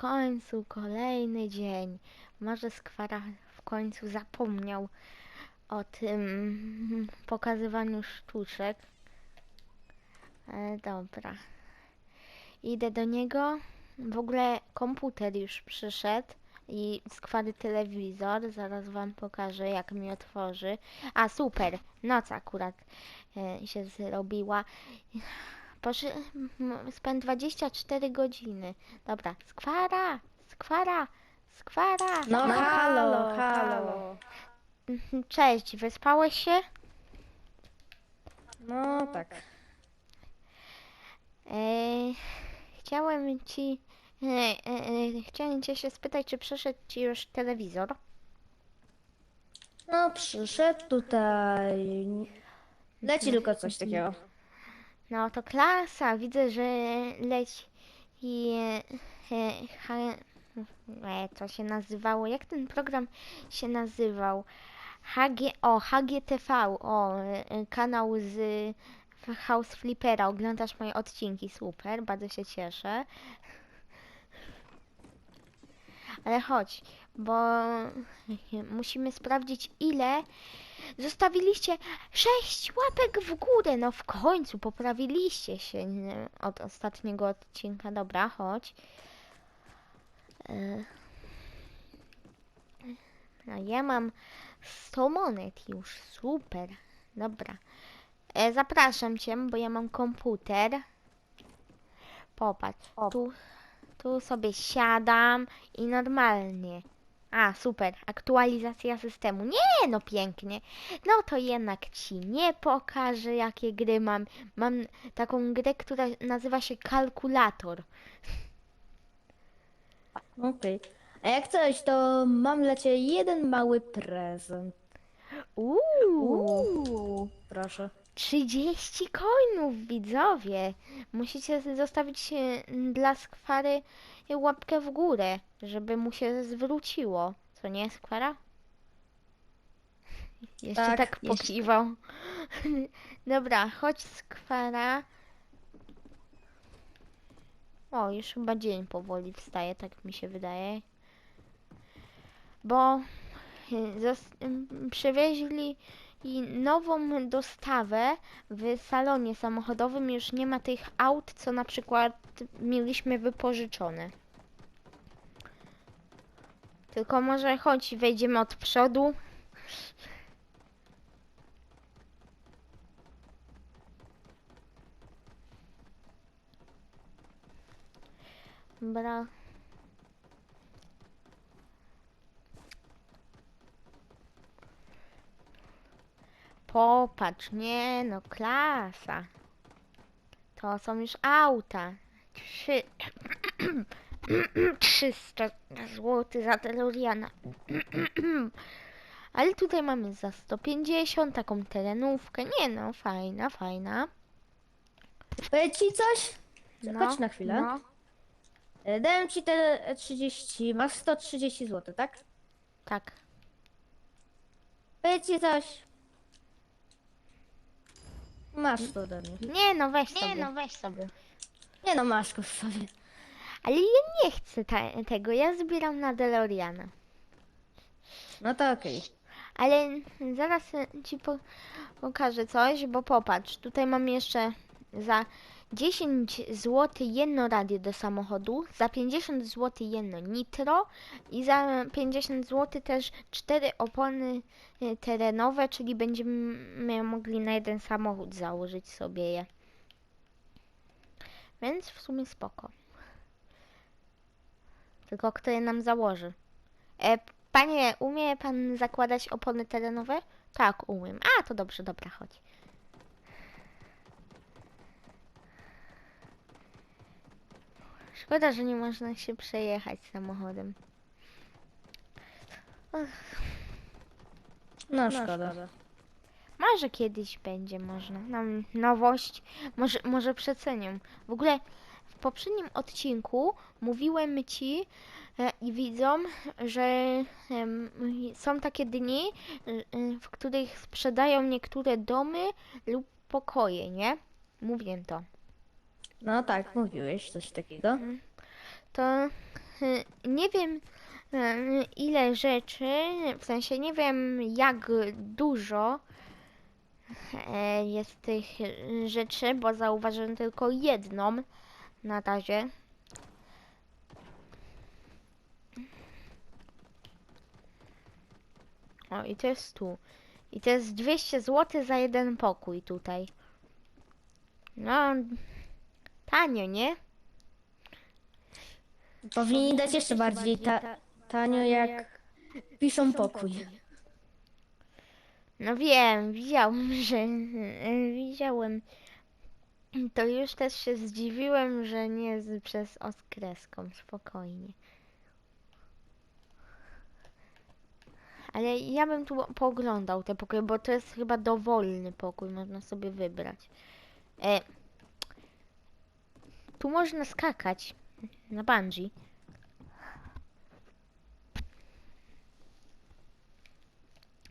końcu kolejny dzień. Może Skwara w końcu zapomniał o tym pokazywaniu sztuczek. Ale dobra. Idę do niego. W ogóle komputer już przyszedł i skwary telewizor. Zaraz wam pokażę, jak mi otworzy. A super, noc akurat e, się zrobiła. Poszy... m- Spędź 24 godziny. Dobra, skwara, skwara, skwara. No, No, halo, halo. Mhm, Cześć, wyspałeś się? No tak. E, chciałem ci. E, e, e, chciałem cię się spytać, czy przyszedł ci już telewizor? No przyszedł tutaj. Leci tylko coś takiego. No to klasa, widzę, że leci i e, ha, e, się nazywało, jak ten program się nazywał? HG, o, HGTV, o, e, kanał z House Flippera, oglądasz moje odcinki, super, bardzo się cieszę. Ale chodź, bo musimy sprawdzić ile Zostawiliście sześć łapek w górę. No w końcu poprawiliście się od ostatniego odcinka. Dobra, chodź. E, No ja mam 100 monet już. Super. Dobra. E, Zapraszam cię, bo ja mam komputer. Popatrz. Tu, tu sobie siadam i normalnie. A, super. Aktualizacja systemu. Nie, no pięknie. No to jednak ci nie pokażę, jakie gry mam. Mam taką grę, która nazywa się Kalkulator. Okej. A jak coś, to mam dla ciebie jeden mały prezent. Uuu, Proszę. 30 coinów, widzowie. Musicie zostawić e, dla skwary łapkę w górę, żeby mu się zwróciło. Co nie, skwara? Jeszcze Tak, tak jeszcze. pokiwał. Dobra, chodź skwara. O, już chyba dzień powoli wstaje, tak mi się wydaje. Bo ym, przywieźli i nową dostawę w salonie samochodowym. Już nie ma tych aut, co na przykład mieliśmy wypożyczone. Tylko może chodź, wejdziemy od przodu. Dobra. Popatrz, nie no, klasa. To są już auta. Trzy... 300 zł za DeLoreana. Ale tutaj mamy za 150 taką terenówkę. Nie no, fajna, fajna. Powiedz ci coś? No, Chodź na chwilę. No, E, Dałem ci te 30, masz 130 zł, tak? tak. Powiedz ci coś. Masz to ode mnie. Nie no, weź sobie. Nie no, weź sobie. Nie no, masz go sobie. Ale ja nie chcę ta- tego, ja zbieram na DeLoreana. No to okej. Ale zaraz e, ci po pokażę coś, bo popatrz, tutaj mam jeszcze za 10 zł jedno radio do samochodu, za 50 zł jedno nitro i za 50 zł też cztery opony e, terenowe, czyli będziemy mogli na jeden samochód założyć sobie je. Więc w sumie spoko. Tylko kto je nam założy? E, panie, umie pan zakładać opony terenowe? Tak, umiem. A, to dobrze, dobra, chodź. Szkoda, że nie można się przejechać samochodem. No szkoda. Może kiedyś będzie można. Nam nowość. Może, może przecenią. W ogóle w poprzednim odcinku mówiłem ci e, i widzom, że są takie dni, e, w których sprzedają niektóre domy lub pokoje, nie? Mówię to. No tak, mówiłeś coś takiego. To y, nie wiem y, ile rzeczy, w sensie nie wiem jak dużo e, jest tych rzeczy, bo zauważyłem tylko jedną na razie. O, i to jest tu. I to jest 200 zł za jeden pokój tutaj. No, tanio, nie? Powinni dać jeszcze bardziej ta, tanio jak piszą pokój. No wiem, widziałem, że widziałem. To już też się zdziwiłem, że nie z, przez oskreską, spokojnie. Ale ja bym tu pooglądał te pokoje, bo to jest chyba dowolny pokój, można sobie wybrać. E, tu można skakać na bungee.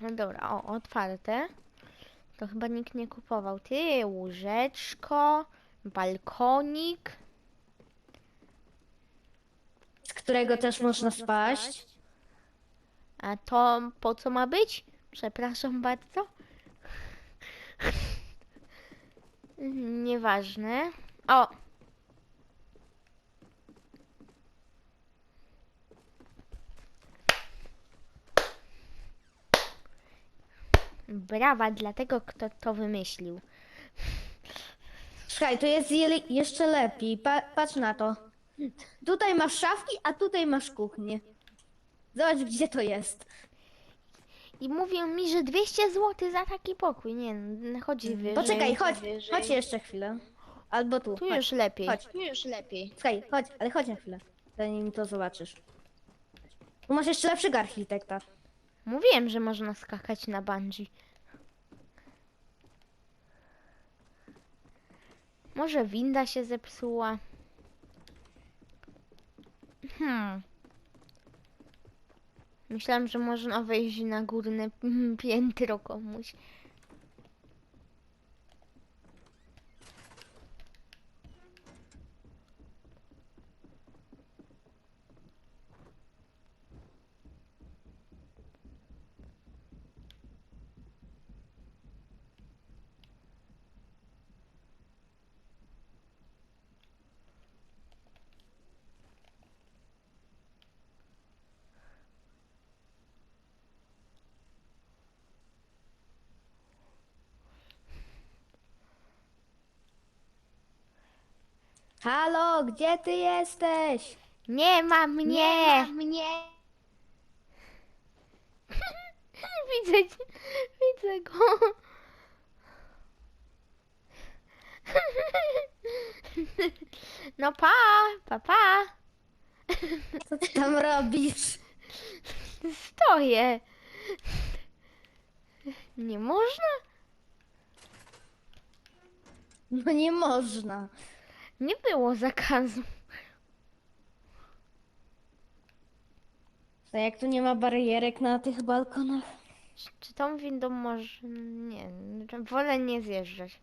No dobra, o, otwarte. To chyba nikt nie kupował. Ty, łóżeczko, balkonik. Z którego też można spaść. A to po co ma być? Przepraszam bardzo. Nieważne. O! Brawa dla tego, kto to wymyślił. Słuchaj, to jest je- jeszcze lepiej. Pa, patrz na to. Tutaj masz szafki, a tutaj masz kuchnię. Zobacz, gdzie to jest. I mówią mi, że 200 zł za taki pokój. Nie, no, chodzi wyżej. Poczekaj, chodź, chodź jeszcze chwilę. Albo tu, Tu chodź. już lepiej. Chodź. Tu już lepiej. Słuchaj, chodź, ale chodź na chwilę. Zanim to zobaczysz. Tu masz jeszcze lepszego architekta. Mówiłem, że można skakać na bungee. Może winda się zepsuła. Hmm. Myślałem, że można wejść na górne piętro komuś. Halo, gdzie ty jesteś? Nie ma mnie! Nie ma mnie. widzę, cię, widzę go. No pa, pa, pa. Co ty tam robisz? Stoję. Nie można? No nie można. Nie było zakazu. To jak tu nie ma barierek na tych balkonach? Czy- tą windą może... Nie, wolę nie zjeżdżać.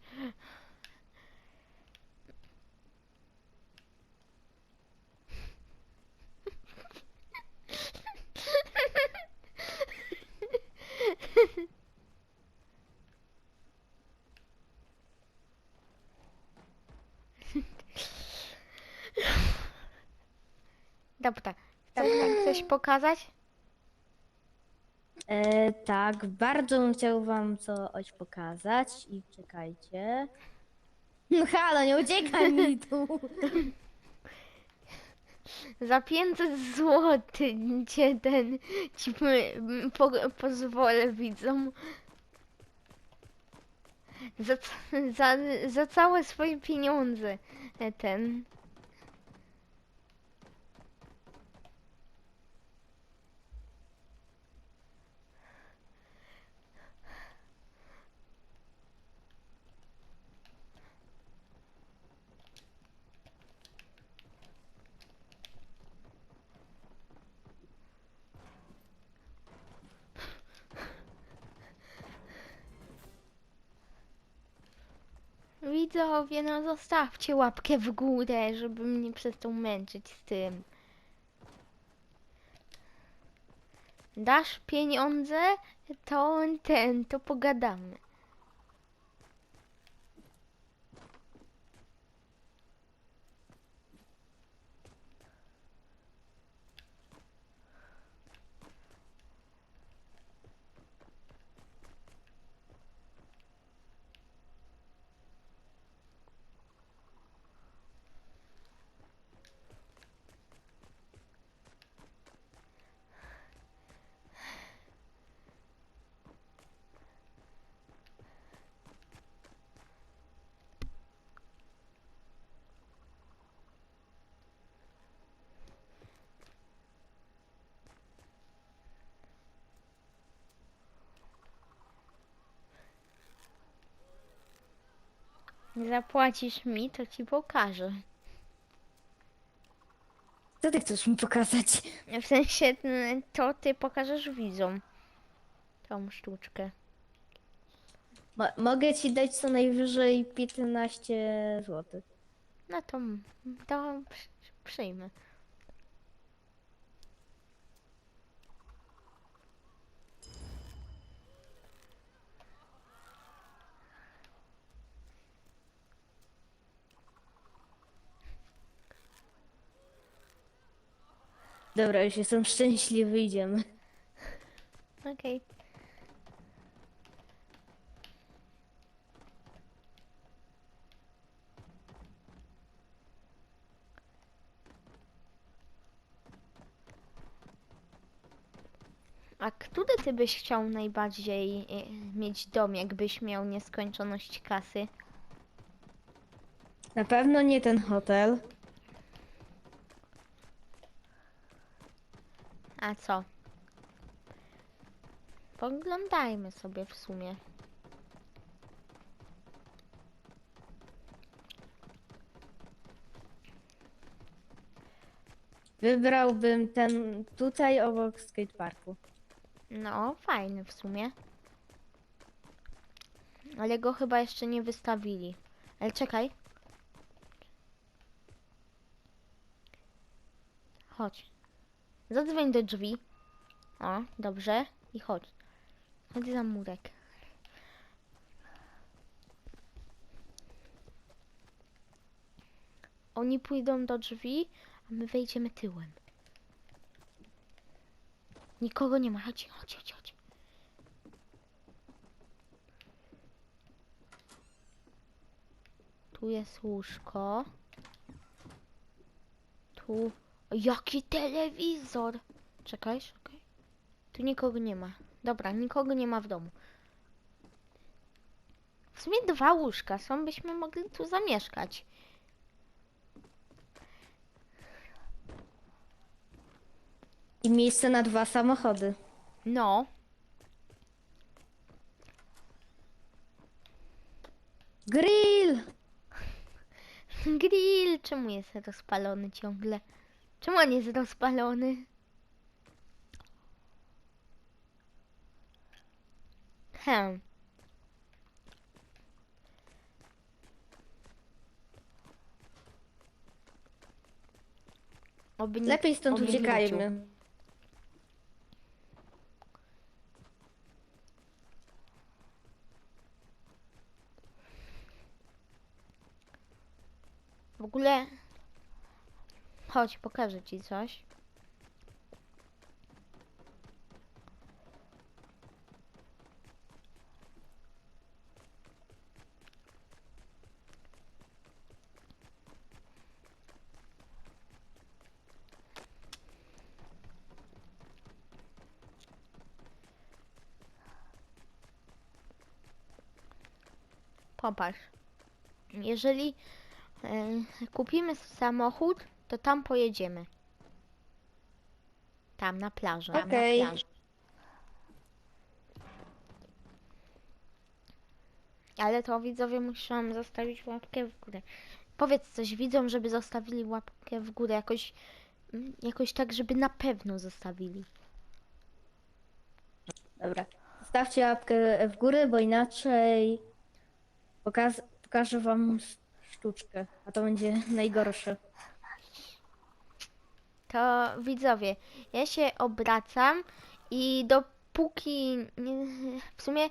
Dobra, chcesz, chcesz pokazać? E, tak, bardzo bym chciał wam coś pokazać i czekajcie. No halo, nie uciekaj mi tu. Za 500 zł cię ten ci po, pozwolę widzom. Za, za, za całe swoje pieniądze e, ten. Widzowie, no zostawcie łapkę w górę, żeby mnie przestał męczyć z tym. Dasz pieniądze, to ten, to pogadamy. Zapłacisz mi, to ci pokażę. Co ty chcesz mi pokazać? W sensie, to ty pokażesz widzom. Tą sztuczkę. Mo- mogę ci dać co najwyżej 15 zł. No to, to przy- przyjmę. Dobra, już jestem szczęśliwy, idziemy. Okej. A który ty byś chciał najbardziej e, mieć dom, jakbyś miał nieskończoność kasy? Na pewno nie ten hotel. A co? Poglądajmy sobie w sumie. Wybrałbym ten tutaj obok skateparku. No, fajny w sumie. Ale go chyba jeszcze nie wystawili. Ale czekaj. Chodź. Zadzwoń do drzwi. O, dobrze. I chodź. Chodź za murek. Oni pójdą do drzwi, a my wejdziemy tyłem. Nikogo nie ma. Chodź, chodź, chodź, chodź. Tu jest łóżko. Tu. Jaki telewizor! Czekaj, czekaj. Tu nikogo nie ma. Dobra, nikogo nie ma w domu. W sumie dwa łóżka są, byśmy mogli tu zamieszkać. I miejsce na dwa samochody. No, Grill! grill! Czemu jest rozpalony ciągle? Czemu on jest rozpalony? Hem. Oby nikt- Lepiej stąd oby nie wrócił. uciekajmy. W ogóle... Chodź, pokażę ci coś. Popatrz. Jeżeli e, kupimy samochód, to tam pojedziemy. Tam na plażę. Tam na Okej. plażę. Ale to widzowie muszą zostawić łapkę w górę. Powiedz coś widzom, żeby zostawili łapkę w górę. Jakoś, mm, jakoś tak, żeby na pewno zostawili. Dobra. Stawcie łapkę w górę, bo inaczej pokaz pokażę wam sz- sztuczkę, a to będzie najgorsze. To widzowie, ja się obracam I dopóki w sumie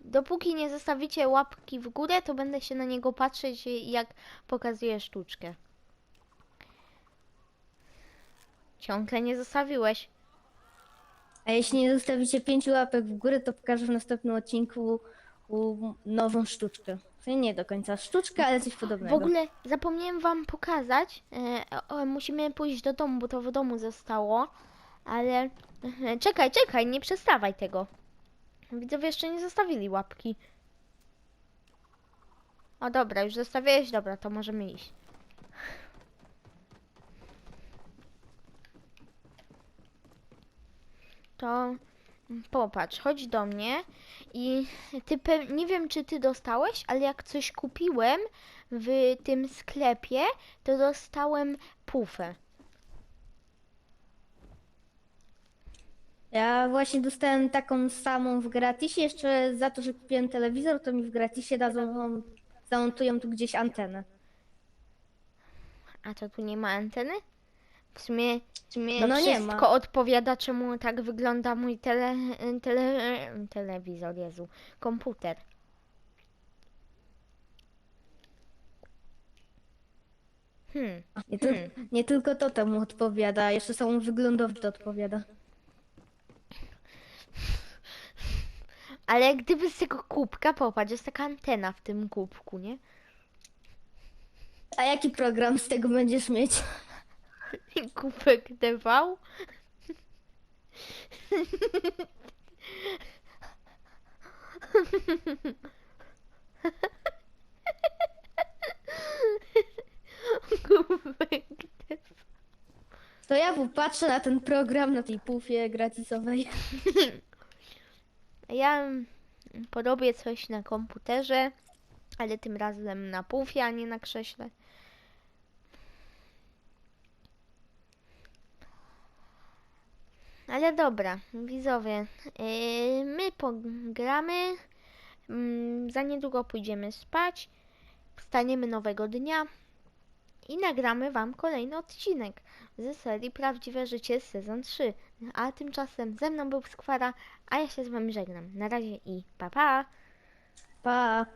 dopóki nie zostawicie łapki w górę, to będę się na niego patrzeć jak pokazuje sztuczkę. Ciągle nie zostawiłeś. A jeśli nie zostawicie pięciu łapek w górę, to pokażę w następnym odcinku nową sztuczkę. W nie do końca sztuczka, ale coś W podobnego. ogóle zapomniałem wam pokazać. E, o, musimy pójść do domu, bo to w domu zostało. Ale e, czekaj, czekaj, nie przestawaj tego. Widzowie jeszcze nie zostawili łapki. O dobra, już zostawiłeś? Dobra, to możemy iść. To popatrz, chodź do mnie i ty nie wiem czy ty dostałeś, ale jak coś kupiłem w tym sklepie, to dostałem pufę. Ja właśnie dostałem taką samą w gratisie. Jeszcze za to, że kupiłem telewizor, to mi w gratisie dadzą, zamontują tu gdzieś antenę. A to tu nie ma anteny? W sumie, w sumie No, no nie wszystko odpowiada, czemu tak wygląda mój tele, tele, telewizor, Jezu, komputer. Hmm, Nie, tyl- nie tylko to temu odpowiada, jeszcze samemu wyglądowi to odpowiada. ale gdyby z tego kubka, popatrz, jest taka antena w tym kubku, nie? A jaki program z tego będziesz mieć? Kubek TV. Kubek. To ja patrzę na ten program na tej pufie gratisowej. Ja porobię coś na komputerze, ale tym razem na pufie, a nie na krześle. Ale dobra, widzowie, yy, my pogramy, mm, za niedługo pójdziemy spać, wstaniemy nowego dnia i nagramy Wam kolejny odcinek ze serii Prawdziwe Życie sezon 3. A tymczasem ze mną był Skwara, a ja się z Wami żegnam. Na razie i pa pa! Pa!